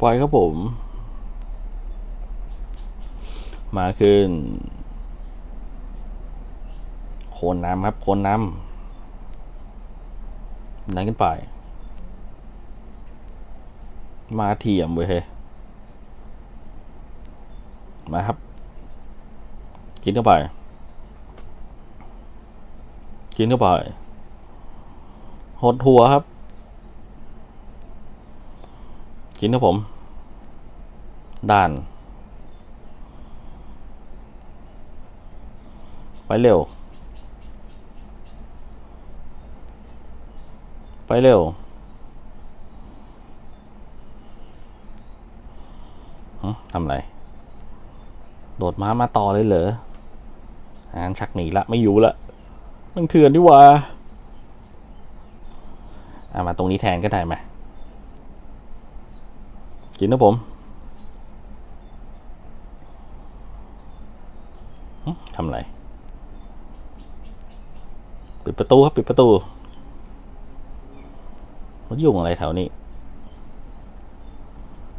ปล่อยครับผม มาขึ้น โคนน้ำครับ โคนน้ำนั่นขึ้นไป มาเทียมเว้ยเฮมาครับ กินเข้าไป กินเข้าไป หดหัวครับ กินครับผมด้าน ไปเร็ว ไปเร็วทำไร โดดม้ามาต่อเลยเหรออ่านชักหนีละ ไม่อยู่ละมันเถื่อนดีว่า อะมาตรงนี้แทนก็ได้ไหม กินนะผมทำไร ปิดประตูครับ ปิดประตูมันยุ่งอะไรแถวนี้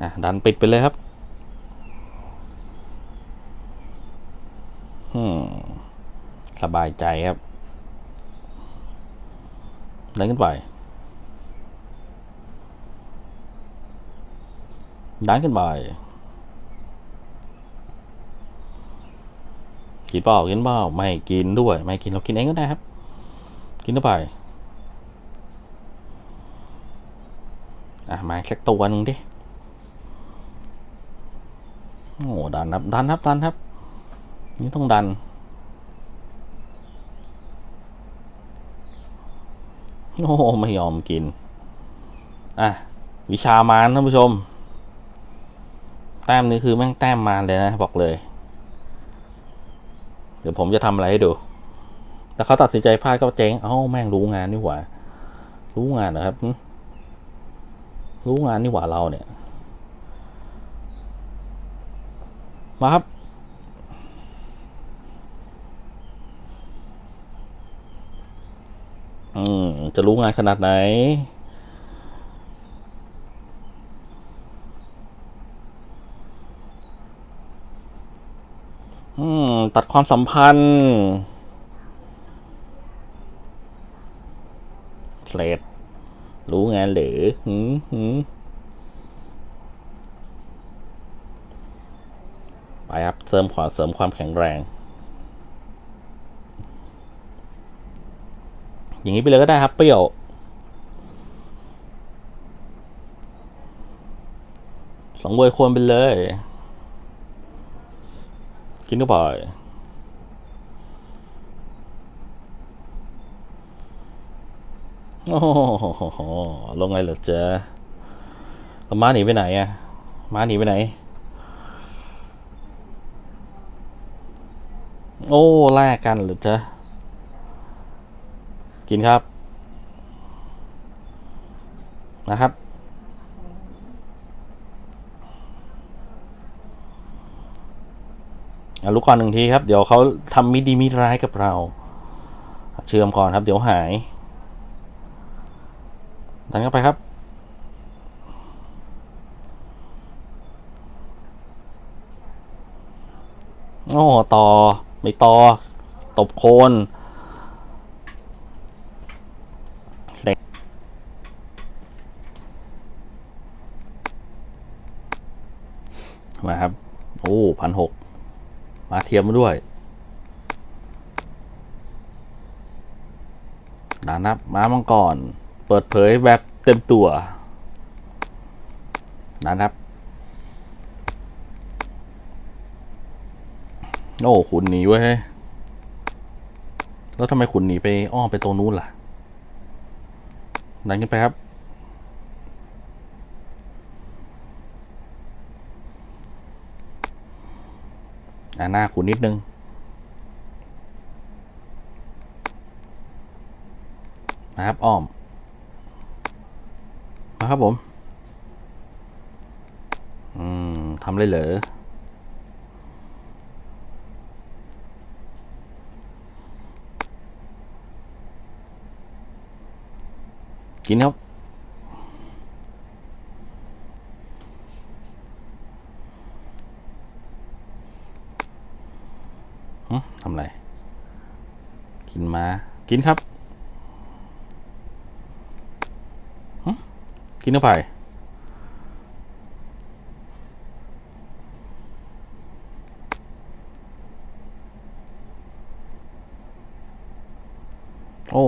อะ ดันปิดไปเลยครับสบายใจครับ ดันขึ้นไป ดันขึ้นไปกินเปล่ากินเปล่าไม่กินด้วย ไม่กินเรากินเองก็ได้ครับ กินเข้าไปอะมาสักตัวนึงดิโอ้ดันครับดันครับดันครับ นี่ต้องดันโอ้ไม่ยอมกิน อะ วิชามารท่านผู้ชม แต้มนี้คือแม่งแต้มมาเลยนะ บอกเลย เดี๋ยวผมจะทำอะไรให้ดู แต่เขาตัดสินใจพลาดก็เจ๊งเอ้าแม่งรู้งานนี่หว่า รู้งานนะครับ รู้งานนี่หว่าเราเนี่ย มาครับอืมจะรู้งานขนาดไหน อืม ตัดความสัมพันธ์เสร็จรู้งานหรือหืมหืมไปครับเสริมความเสริมความแข็งแรง อย่างนี้ไปเลยก็ได้ครับเปรี้ยวสองเวยควรไปเลย กินเข้าไโอ้โหลงไงเหรอเจ๊แล้วม้าหนีไปไหนอะม้าหนีไปไหน โอ้แลกกันเหรอเจ๊กินครับ นะครับ ลูกก่อนหนึ่งทีครับ เดี๋ยวเขาทำมิดีมิร้ายกับเรา เชื่อมก่อนครับ เดี๋ยวหาย ดันเข้าไปครับ โอ้ต่อ ไม่ต่อ ตบโคนเล็กมาครับ โอ้พันหกมาเทียมมาด้วยดานับ ม้ามังกร เปิดเผยแบบเต็มตัวดานับ โอ้ขุนหนีเว้ย แล้วทำไมขุนหนีไปอ้อมไปตรงนู้นล่ะดันขึ้นไปครับอ่าหน้าขุนนิดนึงนะครับอ้อม นะครับผม อืมทำเลยเหรอกินครับ ทำไร กินมา กินครับ กินเข้าไปโอ้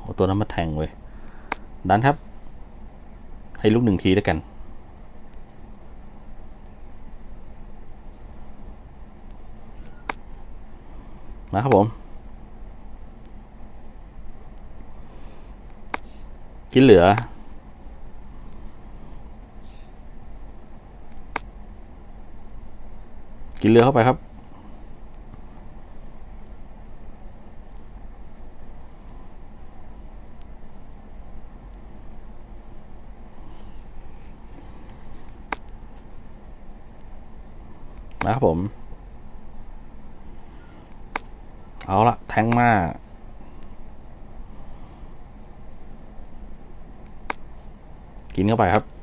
เอาตัวนั้นมาแทงเว้ยดันครับ ให้ลูกหนึ่งทีแล้วกัน มาครับผม กินเหลือ กินเหลือเข้าไปครับ นะครับผม เอาละแทงมากินเข้าไปครับ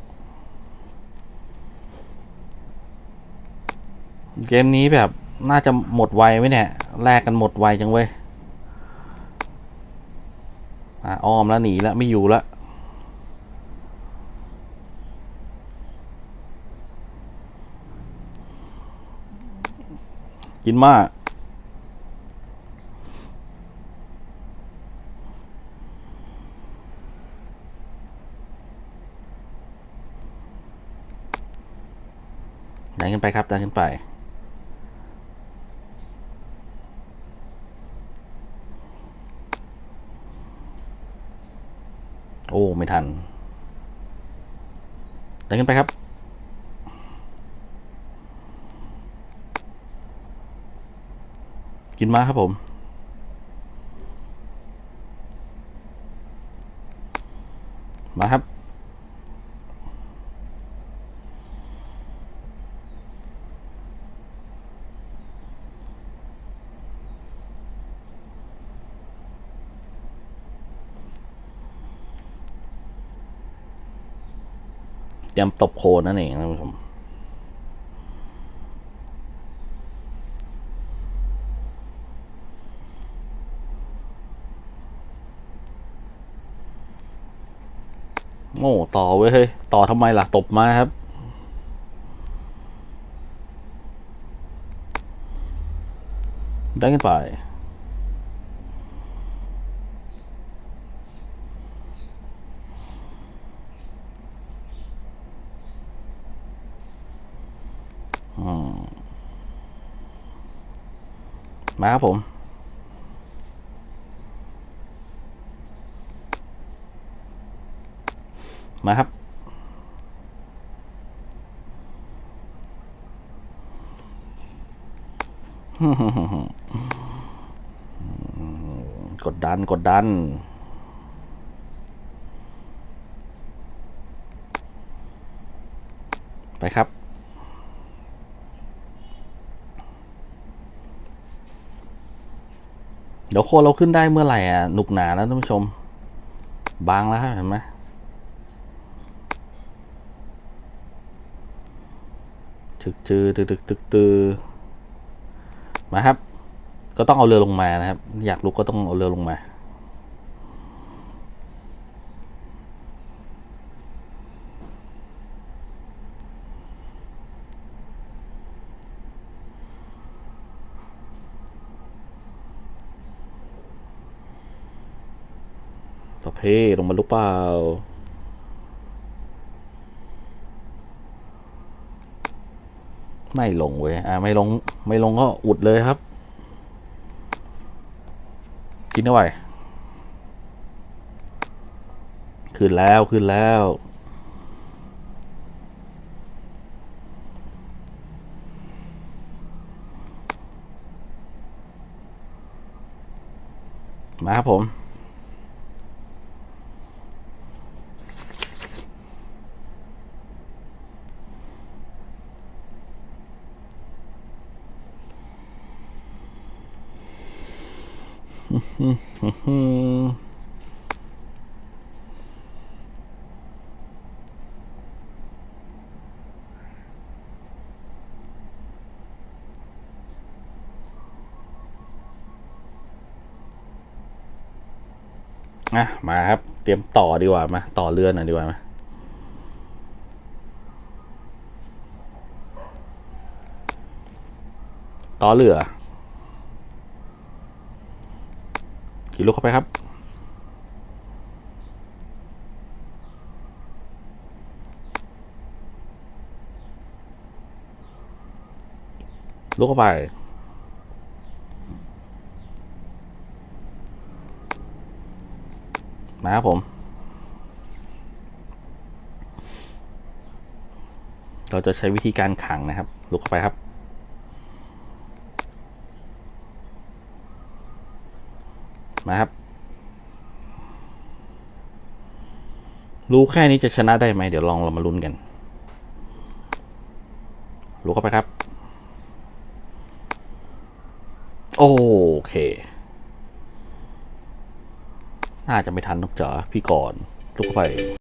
เกมนี้แบบน่าจะหมดไวไหมเนี่ยแลกกันหมดไวจังเว้ยอ้อมแล้วหนีแล้วไม่อยู่แล้วกินมากดันขึ้นไปครับดันขึ้นไป โอ้ ไม่ทันดังกันไปครับ กินมาครับผม มาครับ รมตบโคนนั่นเองท่านผู้ชมโอ้ต่อเว้ยเฮ้ย ต่อทำไมล่ะ ตบมาครับ ได้กันไป มาครับผมมาครับ กดดันกดดัน ไปครับ เดี๋ยวโคนเราขึ้นได้เมื่อไหร่อะหนุกหนาแล้วท่านผู้ชม บางแล้วครับเห็นไหมถึกตือตึกตึกตึกตือมาครับ ก็ต้องเอาเรือลงมานะครับ อยากลุกก็ต้องเอาเรือลงมา เภทลงมาลุกเปล่าไม่ลงเว้ย อ่า ไม่ลง ไม่ลงก็อุดเลยครับ กินเอาไว้ขึ้นแล้ว ขึ้นแล้ว มาครับผม อะมาครับ เตรียมต่อดีกว่ามาต่อเรือหน่อยดีกว่ามาต่อเรือ กี่ลูกเข้าไปครับ ลูกเข้าไป มาครับผม เราจะใช้วิธีการขังนะครับลุกเข้าไปครับ มาครับ รู้แค่นี้จะชนะได้ไหม เดี๋ยวลองเรามาลุ้นกันรู้เข้าไปครับ โอเค น่าจะไม่ทันนกจ๋าพี่ก่อนลุกเข้าไป